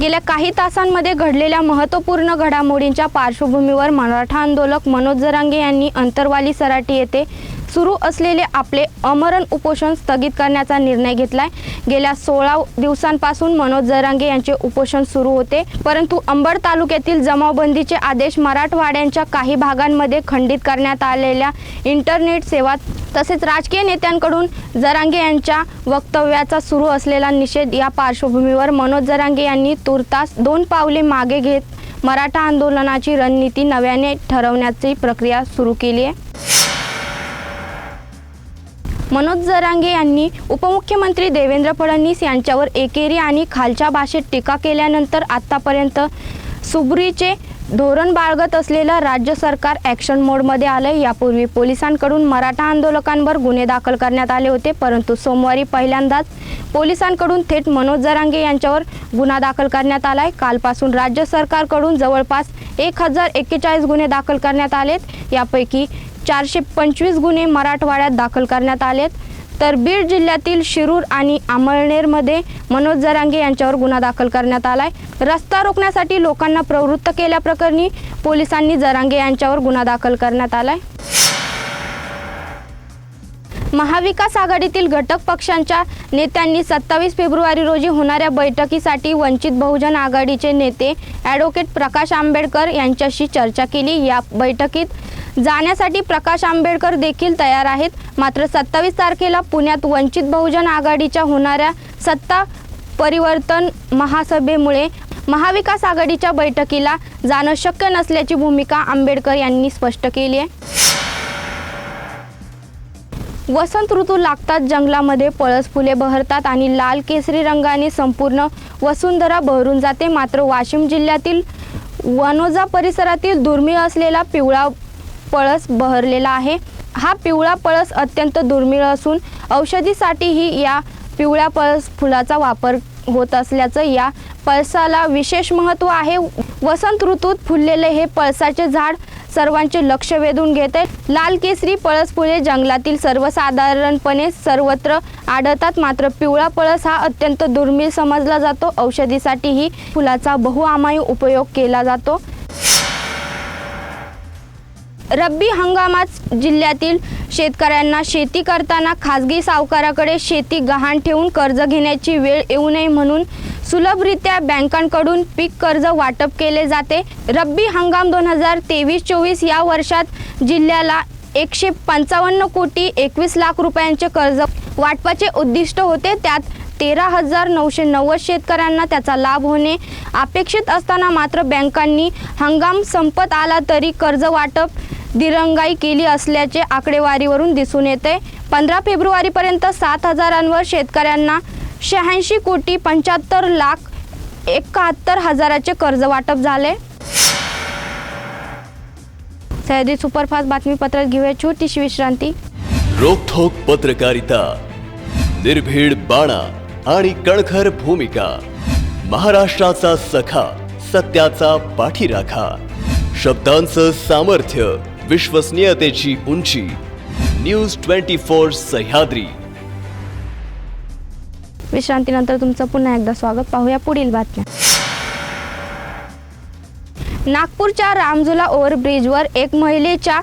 गेल्या काही तासांमध्ये घडलेल्या महत्त्वपूर्ण घडामोडींच्या पार्श्वभूमीवर मराठा आंदोलक मनोज जरांगे यांनी अंतरवाली सराटी येथे सुरू असलेले आपले अमरण उपोषण स्थगित करण्याचा निर्णय घेतलाय. गेल्या सोळा दिवसांपासून मनोज जरांगे यांचे उपोषण सुरू होते. परंतु अंबड तालुक्यातील जमावबंदीचे आदेश मराठवाड्यांच्या काही भागांमध्ये खंडित करण्यात आलेल्या इंटरनेट सेवा तसेच राजकीय नेत्यांकडून जरांगे यांच्या वक्तव्याचा सुरू असलेला निषेध या पार्श्वभूमीवर मनोज जरांगे यांनी तुर्तास दोन पावले मागे घेत मराठा आंदोलनाची रणनीती नव्याने ठरवण्याची प्रक्रिया सुरू केली आहे. मनोज जरांगे यांनी उपमुख्यमंत्री देवेंद्र फडणवीस यांच्यावर एकेरी आणि खालच्या भाषेत टीका केल्यानंतर आत्तापर्यंत सुबरीचे धोरण बाळगत असलेलं राज्य सरकार ॲक्शन मोडमध्ये आलं यापूर्वी पोलिसांकडून मराठा आंदोलकांवर गुन्हे दाखल करण्यात आले होते परंतु सोमवारी पहिल्यांदाच पोलिसांकडून थेट मनोज जरांगे यांच्यावर गुन्हा दाखल करण्यात आलाय. कालपासून राज्य सरकारकडून जवळपास एक हजार एक्केचाळीस गुन्हे दाखल करण्यात आलेत. यापैकी चारशे पंचवीस गुन्हे मराठवाड्यात दाखल करण्यात आलेत. तर बीड जिल्ह्यातील शिरूर आणि आमळनेरमध्ये मनोज जरांगे यांच्यावर गुन्हा दाखल करण्यात आलाय. रस्ता रोखण्यासाठी लोकांना प्रवृत्त केल्याप्रकरणी पोलिसांनी जरांगे यांच्यावर गुन्हा दाखल करण्यात आलाय. महाविकास आघाडीतील घटक पक्षांच्या नेत्यांनी सत्तावीस फेब्रुवारी रोजी होणाऱ्या बैठकीसाठी वंचित बहुजन आघाडीचे नेते ॲडव्होकेट प्रकाश आंबेडकर यांच्याशी चर्चा केली. या बैठकीत जाण्यासाठी प्रकाश आंबेडकर देखील तयार आहेत. मात्र सत्तावीस तारखेला पुण्यात वंचित बहुजन आघाडीच्या होणाऱ्या सत्ता परिवर्तन महासभेमुळे महाविकास आघाडीच्या बैठकीला जाणं शक्य नसल्याची भूमिका आंबेडकर यांनी स्पष्ट केली आहे. वसंत ऋतू लागतात जंगलामध्ये पळस फुले बहरतात आणि लाल केसरी रंगाने संपूर्ण वसुंधरा बहरून जाते. मात्र वाशिम जिल्ह्यातील वनोजा परिसरातील दुर्मिळ असलेला पिवळा पळस बहरलेला आहे. हा पिवळा पळस अत्यंत दुर्मिळ असून औषधीसाठीही या पिवळ्या पळस फुलाचा वापर होत असल्याचं या पळसाला विशेष महत्त्व आहे. वसंत ऋतूत फुललेले हे पळसाचे झाड सर्वांचे लक्ष वेधून घेते. लाल केसरी पळस फुले जंगलातील सर्वसाधारणपणे सर्वत्र आढळतात. मात्र पिवळा पळस हा अत्यंत दुर्मिळ समजला जातो. औषधीसाठीही फुलाचा बहुआमायू उपयोग केला जातो. रब्बी हंगामात जिल्ह्यातील शेतकऱ्यांना शेती करताना खाजगी सावकाराकडे शेती गहाण ठेवून कर्ज घेण्याची वेळ येऊ नये म्हणून सुलभरित्या बँकांकडून पीक कर्ज वाटप केले जाते. रब्बी हंगाम दोन हजार तेवीस चोवीस या वर्षात जिल्ह्याला एकशे पंचावन्न कोटी एकवीस लाख रुपयांचे कर्ज वाटपाचे उद्दिष्ट होते. त्यात तेरा हजार नऊशे नव्वद शेतकऱ्यांना त्याचा लाभ होणे अपेक्षित असताना मात्र बँकांनी हंगाम संपत आला तरी कर्ज वाटप दिरंगाई केली असल्याचे आकडेवारीवरून दिसून येते. पंधरा फेब्रुवारीपर्यंत सात हजारांवर शेतकऱ्यांना शहाऐंशी कोटी पंच्याहत्तर लाख एकाहत्तर हजाराचे कर्ज वाटप झाले. सह्याद्री सुपरफास्ट बातमीपत्रात घेऊया छोटीशी विश्रांती. रोखोक पत्रकारिता निर्भीड बाणा आणि कणखर भूमिका महाराष्ट्राचा सखा सत्याचा पाठीराखा शब्दांचं सामर्थ्य विश्वसनीयतेची उंची. News twenty four Sahyadri. विश्रांतीनंतर तुमचं पुन्हा एकदा स्वागत. पाहूया पुढील बातम्या. नागपूरच्या रामझुला ओव्हरब्रिजवर एक महिलेच्या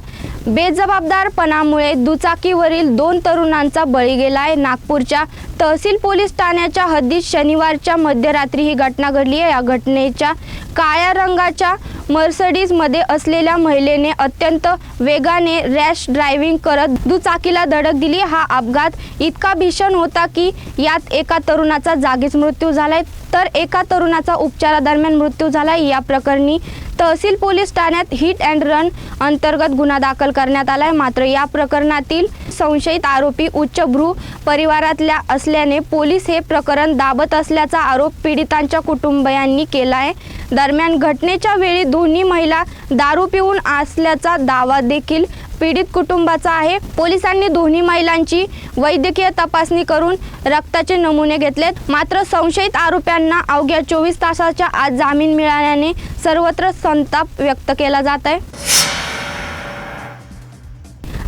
बेजबाबदारपणामुळे दुचाकीवरील दोन तरुणांचा बळी गेलाय. नागपूरच्या तहसील पोलीस ठाण्याच्या हद्दीत शनिवारच्या मध्यरात्री ही घटना घडली आहे. या घटनेच्या काळ्या रंगाच्या मर्सडीजमध्ये असलेल्या महिलेने अत्यंत वेगाने रॅश ड्रायव्हिंग करत दुचाकीला धडक दिली. हा अपघात इतका भीषण होता की यात एका तरुणाचा जागीच मृत्यू झालाय. तर एका तरुणाचा उपचारादरम्यान मृत्यू झाला. या प्रकरणी तहसील पोलीस ठाण्यात हिट अँड रन अंतर्गत गुन्हा दाखल करण्यात आलाय. मात्र या प्रकरणातील संशयित आरोपी उच्चभ्रू परिवारातल्या असल्याने पोलीस हे प्रकरण दाबत असल्याचा आरोप पीडितांच्या कुटुंबियांनी केला आहे दरम्यान घटनेच्या वेळी दोन्ही महिला दारू पिऊन असल्याचा दावा देखील पीडित कुटुंबाचा आहे. पोलिसांनी दोन्ही महिलांची वैद्यकीय तपासणी करून रक्ताचे नमुने घेतलेत. मात्र संशयित आरोप्यांना अवघ्या चोवीस तासाच्या आज जामीन मिळाल्याने सर्वत्र संताप व्यक्त केला जात आहे.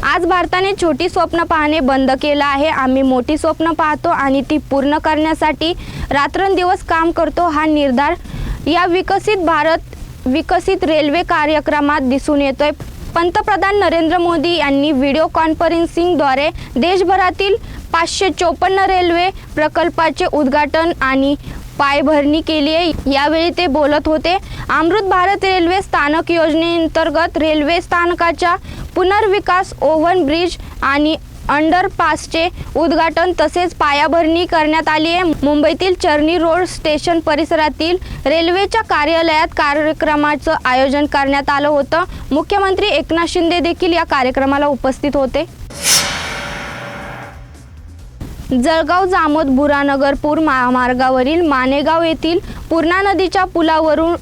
आज भारताने छोटी स्वप्न पाहणे बंद केलं आहे. आम्ही मोठी स्वप्न पाहतो आणि ती पूर्ण करण्यासाठी रात्रंदिवस काम करतो हा निर्धार या विकसित भारत विकसित रेल्वे कार्यक्रमात दिसून येतोय. पंतप्रधान नरेंद्र मोदी यांनी व्हिडिओ कॉन्फरन्सिंगद्वारे देशभरातील पाचशे चोपन्न रेल्वे प्रकल्पाचे उद्घाटन आणि पायभरणी केली आहे. यावेळी ते बोलत होते अमृत भारत रेल्वे स्थानक योजनेअंतर्गत रेल्वे स्थानकाच्या पुनर्विकास ओव्हन ब्रिज आणि अंडरपासचे उद्घाटन तसेच पायाभरणी करण्यात आली आहे. मुंबईतील चर्नी रोड स्टेशन परिसरातील रेल्वेच्या कार्यालयात कार्यक्रमाचं आयोजन करण्यात आलं होतं. मुख्यमंत्री एकनाथ शिंदे देखील या कार्यक्रमाला उपस्थित होते. जळगाव जामोद बुरानगरपूर महामार्गावरील मानेगाव येथील पूर्णा नदीच्या पुलावरून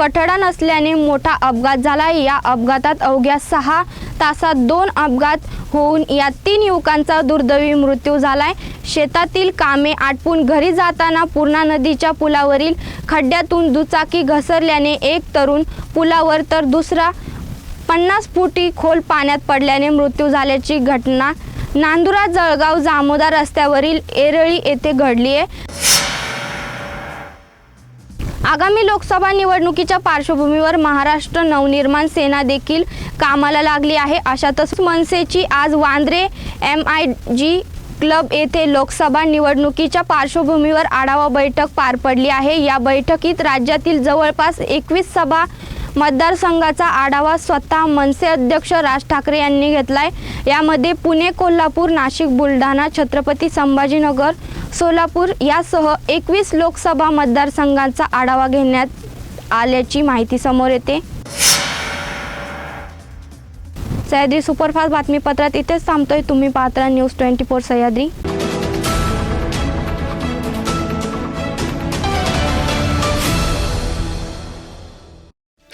कठडा नसल्याने मोठा अपघात झाला या अपघातात अवघ्या सहा तासात दोन अपघात होऊन या तीन युवकांचा दुर्दैवी मृत्यू झालाय. शेतातील कामे आटपून घरी जाताना पूर्णा नदीच्या पुलावरील खड्ड्यातून दुचाकी घसरल्याने एक तरुण पुलावर तर दुसरा पन्नास फुटी खोल पाण्यात पडल्याने मृत्यू झाल्याची घटना नांदुरा जळगाव जामोदा रस्त्यावरील एरळी येथे घडली आहे आगामी लोकसभा निवडणुकीच्या पार्श्वभूमीवर महाराष्ट्र नवनिर्माण सेना देखील कामाला लागली आहे. अशातच मनसेची आज Vandre M I G club येथे लोकसभा निवडणुकीच्या पार्श्वभूमीवर आढावा बैठक पार पडली आहे. या बैठकीत राज्यातील जवळपास एकवीस सभा मतदारसंघाचा आढावा स्वतः मनसे अध्यक्ष राज ठाकरे यांनी घेतलाय. यामध्ये पुणे कोल्हापूर नाशिक बुलढाणा छत्रपती संभाजीनगर सोलापूर यासह एकवीस लोकसभा मतदारसंघांचा आढावा घेण्यात आल्याची माहिती समोर येते. सह्याद्री सुपरफास्ट बातमीपत्रात इथेच थांबतोय. तुम्ही पात्र न्यूज ट्वेंटी फोर सह्याद्री.